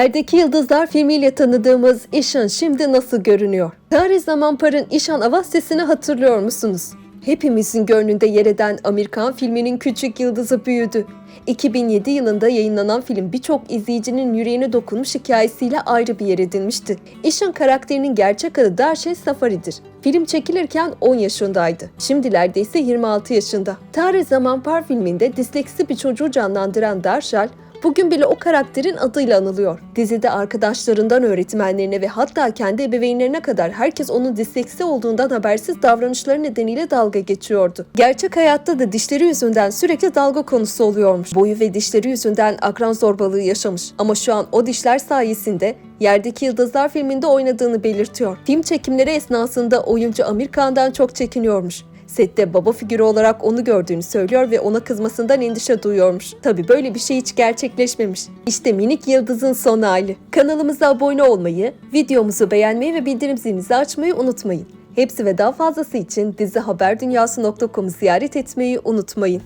Yerdeki Yıldızlar filmiyle tanıdığımız İşan şimdi nasıl görünüyor? Tarih Zamanpar'ın İşan Avastası'nı hatırlıyor musunuz? Hepimizin gönlünde yer eden Amerikan filminin küçük yıldızı büyüdü. 2007 yılında yayınlanan film birçok izleyicinin yüreğine dokunmuş hikayesiyle ayrı bir yer edinmişti. İşan karakterinin gerçek adı Darşe Safari'dir. Film çekilirken 10 yaşındaydı. Şimdilerde ise 26 yaşında. Tarih Zamanpar filminde disleksi bir çocuğu canlandıran Darshal, Bugün bile o karakterin adıyla anılıyor. Dizide arkadaşlarından öğretmenlerine ve hatta kendi ebeveynlerine kadar herkes onun disleksi olduğundan habersiz davranışları nedeniyle dalga geçiyordu. Gerçek hayatta da dişleri yüzünden sürekli dalga konusu oluyormuş. Boyu ve dişleri yüzünden akran zorbalığı yaşamış. Ama şu an o dişler sayesinde Yerdeki Yıldızlar filminde oynadığını belirtiyor. Film çekimleri esnasında oyuncu Amerikan'dan çok çekiniyormuş. Sette baba figürü olarak onu gördüğünü söylüyor ve ona kızmasından endişe duyuyormuş. Tabi böyle bir şey hiç gerçekleşmemiş. İşte minik yıldızın son hali. Kanalımıza abone olmayı, videomuzu beğenmeyi ve bildirim zilinizi açmayı unutmayın. Hepsi ve daha fazlası için dizihaberdunyası.com'u ziyaret etmeyi unutmayın.